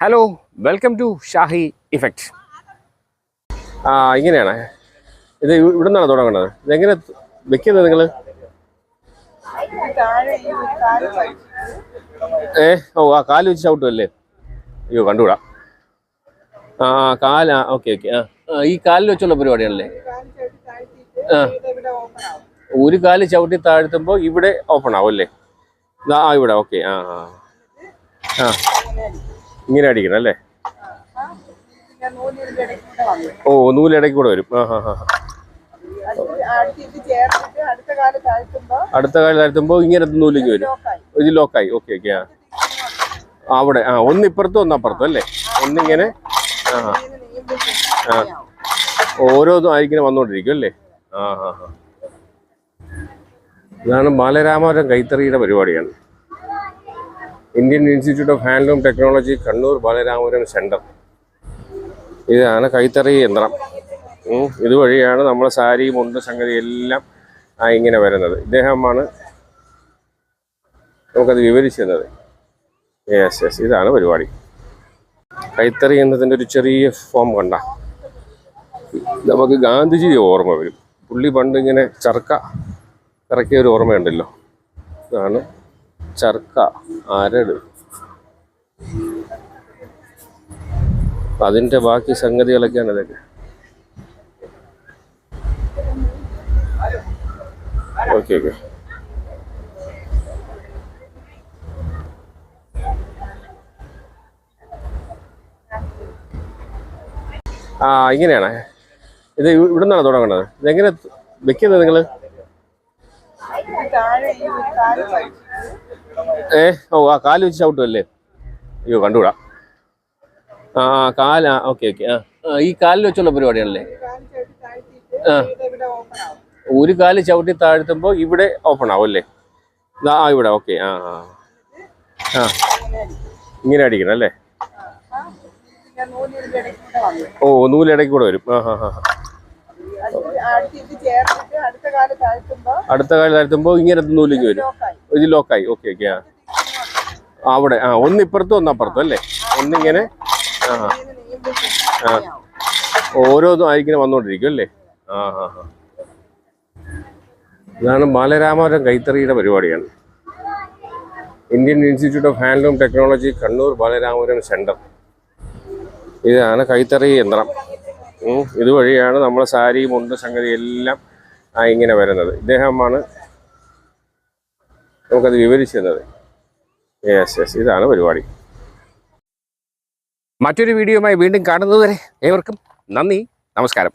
Hello welcome to Shahi effect ആ ഇങ്ങനെയാണ്. ഇത് ഇവിടെ നിന്നാണ് തുടങ്ങുന്നത്. ഇതെങ്ങനെ വെക്കുന്നത് നിങ്ങൾ ഏ ഓ ആ കാൽ വെച്ച് ചവിട്ടുമല്ലേ അയ്യോ കണ്ടുകൂടാ. ആ കാൽ ആ ഓക്കെ ഓക്കെ ആ, ഈ കാലിൽ വെച്ചുള്ള പരിപാടിയാണല്ലേ? ആ. ഒരു കാൽ ചവിട്ടി താഴ്ത്തുമ്പോൾ ഇവിടെ ഓപ്പൺ ആവും അല്ലേ? ആ ഇവിടെ ഓക്കെ ആ ആ ആ. ഇങ്ങനെ അടിക്കണം അല്ലേ? ഓ നൂലിടയ്ക്ക് കൂടെ വരും. ആ ഹാ ഹാ അടുത്ത കാലം താഴ്ത്തുമ്പോ ഇങ്ങനെ നൂലിങ്ങി വരും. ഇത് ലോക്കായി. ഓക്കെ ഓക്കെ ആ. അവിടെ ആ ഒന്ന് ഇപ്പുറത്തും ഒന്ന് അപ്പുറത്തും അല്ലേ? ഒന്നിങ്ങനെ ആ ആ. ഓരോന്നും ആയിരിക്കും വന്നുകൊണ്ടിരിക്കും അല്ലേ? ആ ഹാ ഹാ ഇതാണ് ബാലരാമപുരം കൈത്തറിയുടെ പരിപാടിയാണ്. Indian institute of handloom technology Kannur Balaramapuram centre ഇതാണ് കൈത്തറി യന്ത്രം. ഇതുവഴിയാണ് നമ്മൾ സാരി മുണ്ട് സംഗതി എല്ലാം ഇങ്ങനെ വരുന്നത്. ഇദ്ദേഹമാണ് നമുക്കത് വിവരിച്ചു തന്നത്. യെസ് യെസ് ഇതാണ് പരിപാടി. കൈത്തറി എന്നതിന്റെ ഒരു ചെറിയ ഫോം കണ്ട. നമുക്ക് ഗാന്ധിജി ഓർമ്മ വരും. പുള്ളി പണ്ട് ഇങ്ങനെ ചർക്ക ഇറക്കിയ ഒരു ഓർമ്മയുണ്ടല്ലോ. ഇതാണ് ചർക്ക അരട്. അതിന്റെ ബാക്കി സംഗതികളൊക്കെയാണ് ഇതൊക്കെ. Okay okay. ആ ഇങ്ങനെയാണ്. ഇത് ഇവിടെ നിന്നാണ് തുടങ്ങുന്നത് ഇതെങ്ങനെ വെക്കുന്നത് നിങ്ങൾ ഏ ഓ ആ കാൽ വെച്ച് ചവിട്ടുമല്ലേ അയ്യോ കണ്ടുകൂടാ. ആ കാല ഓക്കെ ഓക്കെ ആ. ഈ കാലിൽ വെച്ചുള്ള പരിപാടിയാണല്ലേ? ചവിട്ടി ആ. ഒരു കാൽ ചവിട്ടി താഴ്ത്തുമ്പോൾ ഇവിടെ ഓപ്പൺ ആവും അല്ലേ? ആ ഇവിടെ ഓക്കെ ആ ആ. ആ. ഇങ്ങനെ അടിക്കണം അല്ലേ? ഓ നൂലിടയ്ക്ക് കൂടെ വരും. ആ ഹാ ഹാ അടുത്ത് കാലം താഴ്ത്തുമ്പോൾ ഇങ്ങനെ നൂലിങ്ങ് വരും. ഇത് ലോക്കായി. ഓക്കെ ഓക്കെ ആ. ആ, അവിടെ. ആ ഒന്ന് ഇപ്പുറത്തും ഒന്ന് അപ്പുറത്തും അല്ലേ? ഒന്നിങ്ങനെ ആ ആ. ഓരോന്നും ആയിരിക്കും വന്നുകൊണ്ടിരിക്കും അല്ലേ? ആ ഹാ ഹാ ഇതാണ് ബാലരാമപുരം കൈത്തറിയുടെ പരിപാടിയാണ്. Indian institute of handloom technology Kannur Balaramapuram centre ഇതാണ് കൈത്തറി യന്ത്രം. ഇതുവഴിയാണ് നമ്മളെ സാരി മുണ്ട് സംഗതി എല്ലാം ആ, ഇങ്ങനെ വരുന്നത്. ഇദ്ദേഹമാണ് നമുക്കത് വിവരിച്ചു തന്നത് യെസ് യെസ് ഇതാണ് പരിപാടി. മറ്റൊരു വീഡിയോയുമായി വീണ്ടും കാണുന്നതുവരെ ഏവർക്കും നന്ദി നമസ്കാരം.